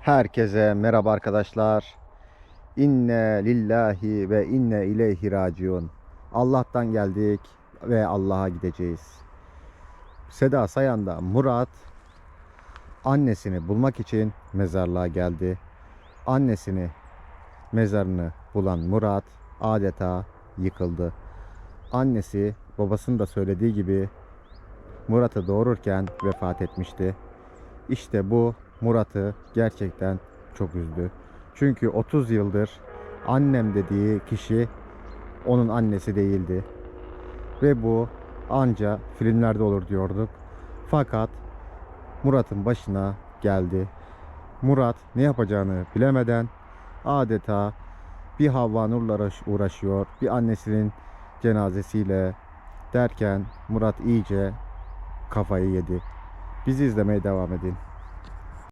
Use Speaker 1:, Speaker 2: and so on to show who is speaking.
Speaker 1: Herkese merhaba arkadaşlar. İnne lillahi ve inne ileyhi raciun. Allah'tan geldik ve Allah'a gideceğiz. Seda Sayan'da Murat annesini bulmak için mezarlığa geldi. Annesini mezarını bulan Murat adeta yıkıldı. Annesi babasının da söylediği gibi Murat'ı doğururken vefat etmişti. İşte bu Murat'ı gerçekten çok üzdü. Çünkü 30 yıldır annem dediği kişi onun annesi değildi. Ve bu anca filmlerde olur diyorduk. Fakat Murat'ın başına geldi. Murat ne yapacağını bilemeden adeta bir Havva Nur'la uğraşıyor. Bir annesinin cenazesiyle derken Murat iyice kafayı yedi. Bizi izlemeye devam edin.